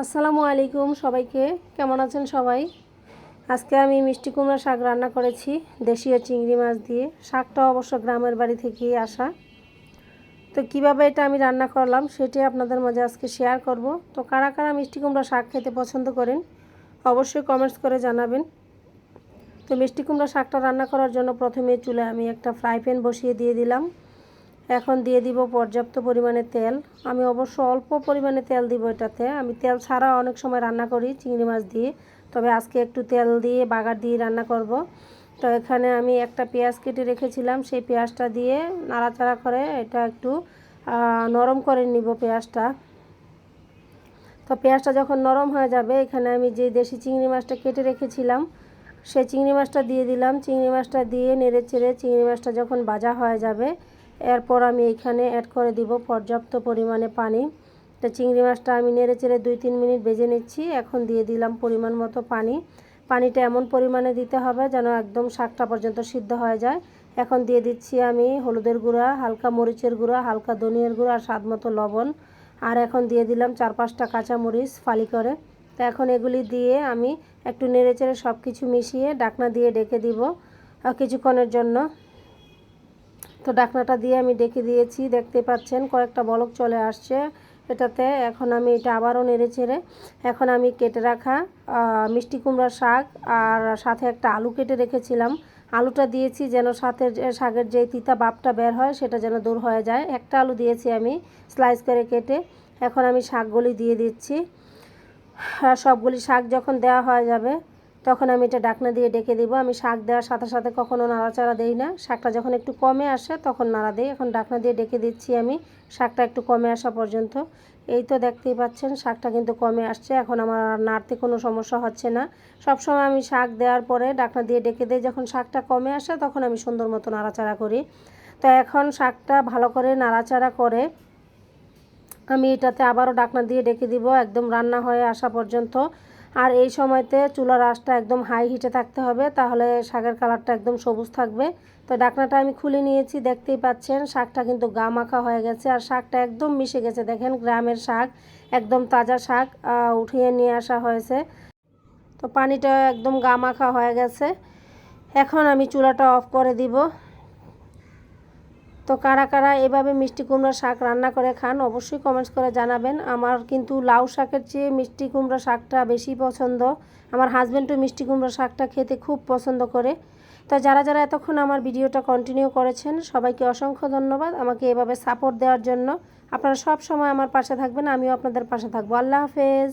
আসসালামু আলাইকুম সবাইকে। কেমন আছেন সবাই? আজকে আমি মিষ্টি কুমড়া শাক রান্না করেছি, দেশীয় চিংড়ি মাছ দিয়ে। শাকটা অবশ্য গ্রামের বাড়ি থেকেই আসা। তো কীভাবে এটা আমি রান্না করলাম সেটি আপনাদের মাঝে আজকে শেয়ার করব। তো কারা কারা মিষ্টি কুমড়া শাক খেতে পছন্দ করেন, অবশ্যই কমেন্টস করে জানাবেন। তো মিষ্টি কুমড়া শাকটা রান্না করার জন্য প্রথমে চুলে আমি একটা ফ্রাই প্যান বসিয়ে দিয়ে দিলাম। এখন দিয়ে দিব পর্যাপ্ত পরিমাণে তেল। আমি অবশ্য অল্প পরিমাণে তেল দিব এটাতে। আমি তেল ছাড়া অনেক সময় রান্না করি চিংড়ি মাছ দিয়ে। তবে আজকে একটু তেল দিয়ে, বাগার দিয়ে রান্না করব। তো এখানে আমি একটা পেঁয়াজ কেটে রেখেছিলাম। সেই পেঁয়াজটা দিয়ে নাড়াচাড়া করে এটা একটু নরম করে নিব পেঁয়াজটা। তো পেঁয়াজটা যখন নরম হয়ে যাবে, এখানে আমি যে দেশি চিংড়ি মাছটা কেটে রেখেছিলাম, সেই চিংড়ি মাছটা দিয়ে দিলাম। চিংড়ি মাছটা দিয়ে নেড়ে চেড়ে চিংড়ি মাছটা যখন ভাজা হয়ে যাবে এরপর আমি এখানে অ্যাড করে দিব পর্যাপ্ত পরিমাণে পানি। তো চিংড়ি মাছটা আমি নেড়ে চেড়ে দুই তিন মিনিট ভেজে নিচ্ছি। এখন দিয়ে দিলাম পরিমাণ মতো পানি। পানিটা এমন পরিমাণে দিতে হবে যেন একদম শাকটা পর্যন্ত সিদ্ধ হয়ে যায়। এখন দিয়ে দিচ্ছি আমি হলুদের গুঁড়া, হালকা মরিচের গুঁড়া, হালকা ধনিয়ার গুঁড়া আর স্বাদ মতো লবণ। আর এখন দিয়ে দিলাম চার পাঁচটা কাঁচা মরিচ ফালি করে। তো এখন এগুলি দিয়ে আমি একটু নেড়ে চেড়ে সব কিছু মিশিয়ে ডাকনা দিয়ে ডেকে দিব কিছুক্ষণের জন্য। তো ডাকনাটা দিয়ে আমি ডেকে দিয়েছি, দেখতে পাচ্ছেন কয়েকটা বলক চলে আসছে এটাতে। এখন আমি এটা আবারও নেড়ে চেড়ে, এখন আমি কেটে রাখা মিষ্টি কুমড়ার শাক আর সাথে একটা আলু কেটে রেখেছিলাম। আলুটা দিয়েছি যেন সাথে শাকের যে তিতা বাপটা বের হয় সেটা যেন দূর হয়ে যায়। একটা আলু দিয়েছি আমি স্লাইস করে কেটে, এখন আমি শাকগুলি দিয়ে দিচ্ছি। সবগুলি শাক যখন দেওয়া হয়ে যাবে তখন আমি এটা ডাকনা দিয়ে ডেকে দিব। আমি শাক দেওয়ার সাথে সাথে কখনও নাড়াচাড়া দেই না। শাকটা যখন একটু কমে আসে তখন নাড়া দিই। এখন ডাকনা দিয়ে ডেকে দিচ্ছি আমি। শাকটা একটু কমে আসা পর্যন্ত। এই তো দেখতেই পাচ্ছেন, শাকটা কিন্তু কমে আসছে। এখন আমার নাড়তে কোনো সমস্যা হচ্ছে না। সব সময় আমি শাক দেওয়ার পরে ডাকনা দিয়ে ডেকে দিই। যখন শাকটা কমে আসে তখন আমি সুন্দর মতো নাড়াচাড়া করি। তো এখন শাকটা ভালো করে নাড়াচাড়া করে আমি এটাতে আবারও ডাকনা দিয়ে ডেকে দিব। একদম রান্না হয়ে আসা পর্যন্ত। আর এই সময়তে চুলার আঁচটা একদম হাই হিটে থাকতে হবে, তাহলে শাকের কালারটা একদম সবুজ থাকবে। তো ডাকনাটা আমি খুলে নিয়েছি, দেখতেই পাচ্ছেন শাকটা কিন্তু গা মাখা হয়ে গেছে আর শাকটা একদম মিশে গেছে। দেখেন গ্রামের শাক, একদম তাজা শাক উঠিয়ে নিয়ে আসা হয়েছে। তো পানিটা একদম গা মাখা হয়ে গেছে। এখন আমি চুলাটা অফ করে দিব। তো কারা কারা এভাবে মিষ্টি কুমড়া শাক রান্না করে খান, অবশ্যই কমেন্টস করে জানাবেন। আমার কিন্তু লাউ শাকের চেয়ে মিষ্টি কুমড়া শাকটা বেশি পছন্দ। আমার হাজব্যান্ডও মিষ্টি কুমড়া শাকটা খেতে খুব পছন্দ করে। তো যারা যারা এতক্ষণ আমার ভিডিওটা কন্টিনিউ করেছেন, সবাইকে অসংখ্য ধন্যবাদ আমাকে এভাবে সাপোর্ট দেওয়ার জন্য। আপনারা সব সময় আমার পাশে থাকবেন, আমিও আপনাদের পাশে থাকব। আল্লাহ হাফেজ।